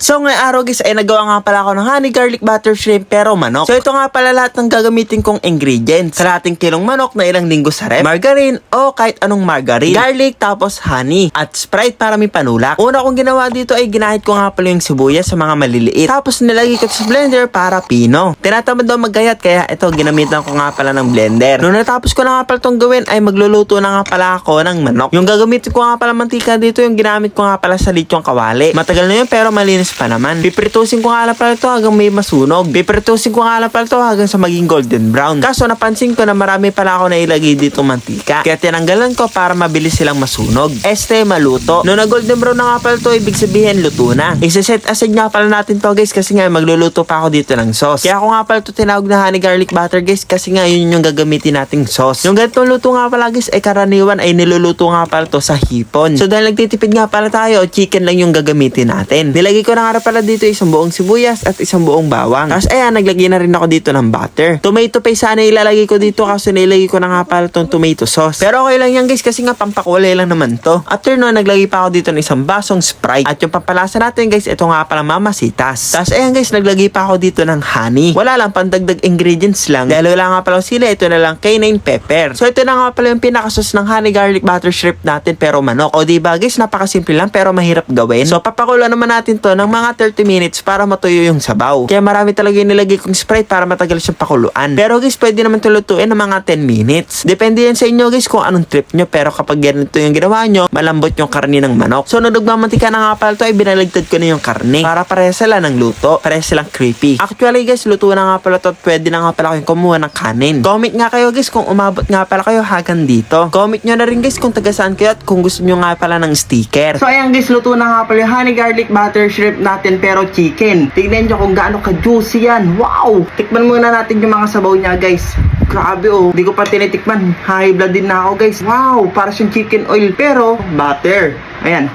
So ngayong araw guys ay nagawa nga pala ako ng honey garlic butter shrimp pero manok. So ito nga pala lahat ng gagamitin kong ingredients. Kalahating kilong manok na ilang linggo sa ref, margarine o kahit anong margarine, garlic tapos honey at sprite para may panulak. Una kong ginawa dito ay ginahit ko nga pala yung sibuyas sa mga maliliit. Tapos nilagay ko sa blender para pino. Tinatamad daw maggayat kaya ito ginamitan ko nga pala ng blender. Noong natapos ko na nga pala itong gawin ay magluluto na nga pala ako ng manok. Yung gagamitin ko nga pala mantika dito yung ginamit ko nga pala sa lichong kawali. Matagal na yun pero malinis pa naman. Pipritusin ko nga lang pala ito hanggang may masunog. Pipritusin ko nga lang pala ito hanggang sa maging golden brown. Kaso napansin ko na marami pala ako nailagay dito mantika. Kaya tinanggalan ko para mabilis silang masunog. Este maluto. Noong na golden brown na nga pala ito, ibig sabihin luto na. Isa-set aside nga pala natin to guys kasi nga magluluto pa ako dito ng sauce. Kaya ako nga pala ito tinawag na honey garlic butter guys kasi nga yun yung gagamitin nating sauce. Yung ganitong luto nga pala guys ay karaniwan ay niluluto nga pala to sa hipon. So dahil nagtitipid nga pala tayo, chicken lang yung gagamitin natin. Nilagay ko na nga pala dito isang buong sibuyas at isang buong bawang. Tapos ayan, naglagay na rin ako dito ng butter. Tomato paste sana ilalagay ko dito kasi nilagay ko na nga pala tong tomato sauce. Pero okay lang yan guys kasi nga pampakulay lang naman to. After no, naglagay pa ako dito ng isang basong Sprite. At yung pampalasa natin guys, ito nga pala mamasitas. Tapos ayan guys, naglagay pa ako dito ng honey. Wala lang, pandagdag ingredients lang. Dahil wala nga pala sila, ito na lang canine pepper. So ito na nga pala yung pinakasos ng honey garlic butter shrimp natin pero manok. O diba guys, napakasimple lang pero mahirap gawin. So papakulo naman natin to ng mga 30 minutes para matuyo yung sabaw. Kaya marami talaga yung nilagay kong Sprite para matagal siyang pakuluan. Pero guys, pwede naman tulutuin ng mga 10 minutes. Depende yan sa inyo guys kung anong trip nyo. Pero kapag ganito yung ginawa nyo, malambot yung karne ng manok. So nung nagmamantika na nga pala to, ay binaligtad ko na yung karne. Para pareha sila ng luto. Pareha silang creepy. Actually guys, luto na nga pala to pwede na nga pala kayong kumuha ng kanin. Comment nga kayo guys kung umabot nga pala kayo hanggang dito. Comment nyo na rin guys kung taga saan kayo at kung gusto nyo nga pala ng sticker. So ayan guys, luto na nga pala yung honey garlic butter shrimp natin pero chicken. Tignan nyo kung gaano ka-juicy yan. Wow! Tikman muna natin yung mga sabaw niya guys. Grabe oh. Hindi ko pa tinitikman. High blood din na ako guys. Wow! Para siyang chicken oil pero butter. Ayan.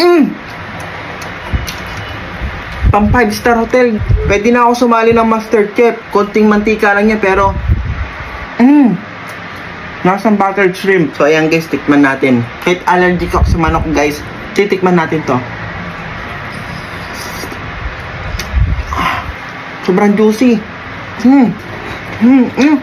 Mm. Pang 5 star hotel. Pwede na ako sumali ng master chef. Konting mantika lang niya pero mm. Nasang buttered shrimp. So ayan guys, tikman natin. Kahit allergic ako sa manok guys, titikman natin to. Sobrang juicy. Hmm. Hmm. Hmm.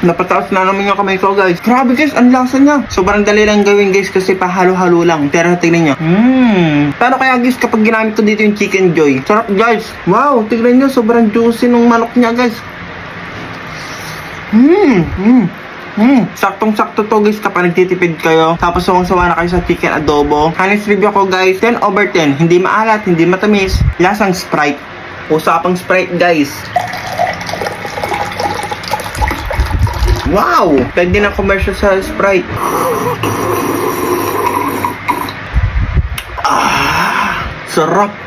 Napataas na naman yung kamay ko guys. Grabe guys, ang lasa niya. Sobrang dali lang gawin guys kasi pahalo-halo lang. Pero tignan nyo. Hmm. Paano kaya guys kapag ginamit ko dito yung chicken joy? Sarap guys. Wow, tignan nyo. Sobrang juicy nung manok niya guys. Hmm. Hmm. Hmm, saktong-sakto to guys kapag nagtitipid kayo. Tapos sawang-sawa na kayo sa chicken adobo. Honest review ko guys, 10 over 10. Hindi maalat, hindi matamis. Lasang Sprite. Usapang Sprite guys. Wow! Pwede na commercial sa Sprite. Ah, sarap.